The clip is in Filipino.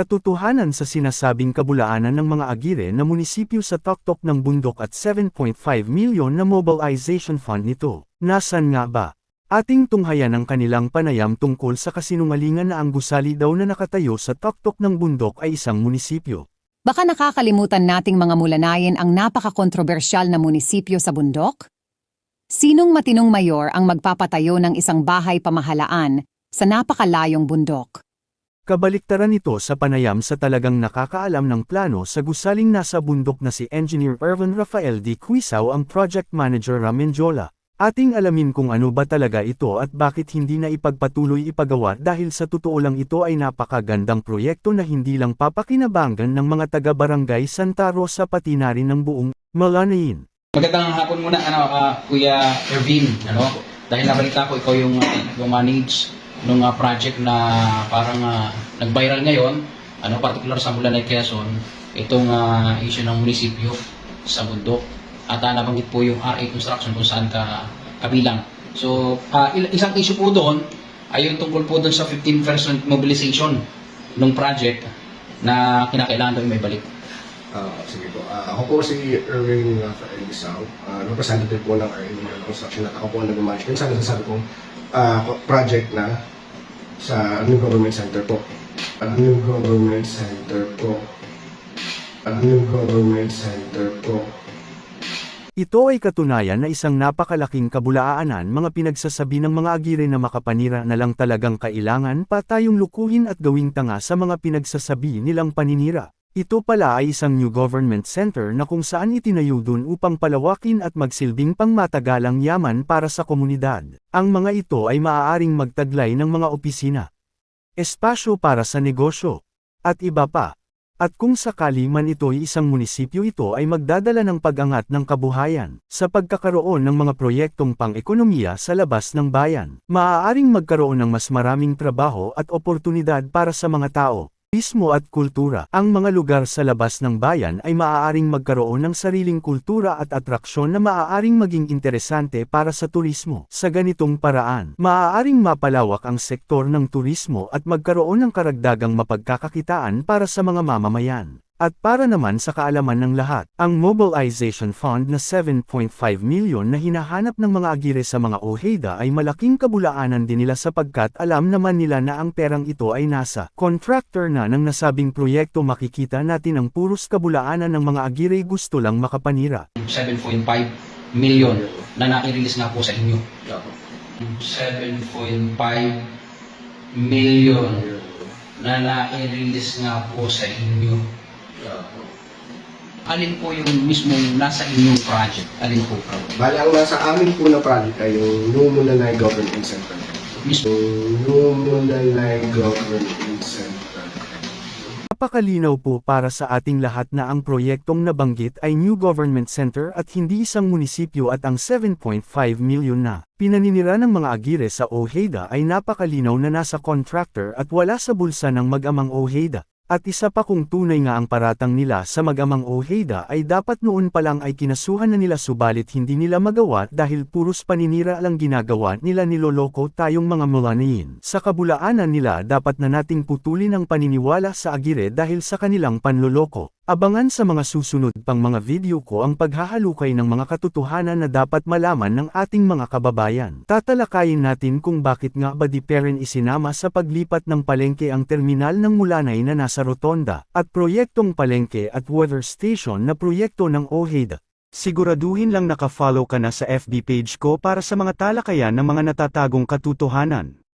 Katotohanan sa sinasabing kabulaanan ng mga agire na munisipyo sa tuktok ng bundok at 7.5 milyon na mobilization fund nito. Nasaan nga ba? Ating tunghayan ang kanilang panayam tungkol sa kasinungalingan na ang gusali daw na nakatayo sa tuktok ng bundok ay isang munisipyo. Baka nakakalimutan nating mga mulanayin ang napaka-kontrobersyal na munisipyo sa bundok? Sinong matinong mayor ang magpapatayo ng isang bahay pamahalaan sa napakalayong bundok? Kabaliktaran ito sa panayam sa talagang nakakaalam ng plano sa gusaling nasa bundok na si Engineer Irvin Rafael D. Quisaw ang Project Manager Ramenjola. Ating alamin kung ano ba talaga ito at bakit hindi na ipagpatuloy ipagawa dahil sa totoo lang ito ay napakagandang proyekto na hindi lang papakinabangan ng mga taga-barangay Santa Rosa pati na rin ng buong Malanayin. Magandang hapon muna, ano, ah, Kuya Ervin, ano? Dahil nabalita ko, ikaw yung uh, manage nung ah, project na parang ah, nag-viral ngayon, ano, particular sa Mulanay, Quezon, itong ah, issue ng munisipyo sa bundok. At ah, nabanggit po yung RA Construction kung saan ka kabilang. So, il- isang issue po doon ay yung tungkol po doon sa 15% mobilization ng project na kinakailangan daw may balik. Ah, sige po. Ah, ako po si Erwin Rafael Isao, uh, representative po ng RA Construction at ako po ang nag-manage. Kung saan nasasabi kong ah, project na sa New Government Center po. Ah, New Government Center po. Ah, New Government Center po. Ito ay katunayan na isang napakalaking kabulaanan mga pinagsasabi ng mga agire na makapanira na lang talagang kailangan pa tayong lukuhin at gawing tanga sa mga pinagsasabi nilang paninira. Ito pala ay isang new government center na kung saan itinayo dun upang palawakin at magsilbing pangmatagalang yaman para sa komunidad. Ang mga ito ay maaaring magtaglay ng mga opisina, espasyo para sa negosyo, at iba pa. At kung sakali man ito ay isang munisipyo ito ay magdadala ng pag-angat ng kabuhayan, sa pagkakaroon ng mga proyektong pang-ekonomiya sa labas ng bayan. Maaaring magkaroon ng mas maraming trabaho at oportunidad para sa mga tao, turismo at kultura. Ang mga lugar sa labas ng bayan ay maaaring magkaroon ng sariling kultura at atraksyon na maaaring maging interesante para sa turismo. Sa ganitong paraan, maaaring mapalawak ang sektor ng turismo at magkaroon ng karagdagang mapagkakakitaan para sa mga mamamayan. At para naman sa kaalaman ng lahat, ang Mobilization Fund na 7.5 milyon na hinahanap ng mga agire sa mga OHEDA ay malaking kabulaanan din nila sapagkat alam naman nila na ang perang ito ay nasa contractor na ng nasabing proyekto makikita natin ang puros kabulaanan ng mga agire gusto lang makapanira. 7.5 million na nai-release nga po sa inyo. Ah, po. 7.5 million na nai-release nga po sa inyo. Po. Alin po yung mismong nasa inyong project? Alin po? Bali, ang nasa amin po na project ay yung New Mulanay Government Center. Mismo. Yung New Mulanay Government Center. Napakalinaw po para sa ating lahat na ang proyektong nabanggit ay New Government Center at hindi isang munisipyo at ang 7.5 milyon na pinaninira ng mga agire sa OHEDA ay napakalinaw na nasa contractor at wala sa bulsa ng mag-amang OHEDA. At isa pa kung tunay nga ang paratang nila sa mag-amang OHEDA ay dapat noon pa lang ay kinasuhan na nila subalit hindi nila magawa dahil puros paninira lang ginagawa nila niloloko tayong mga mulanayin. Sa kabulaanan nila dapat na nating putulin ang paniniwala sa agire dahil sa kanilang panloloko. Abangan sa mga susunod pang mga video ko ang paghahalukay ng mga katotohanan na dapat malaman ng ating mga kababayan. Tatalakayin natin kung bakit nga ba di Peren isinama sa paglipat ng palengke ang terminal ng Mulanay na nasa Rotonda, at proyektong palengke at weather station na proyekto ng OHED. Siguraduhin lang nakafollow ka na sa FB page ko para sa mga talakayan ng mga natatagong katotohanan.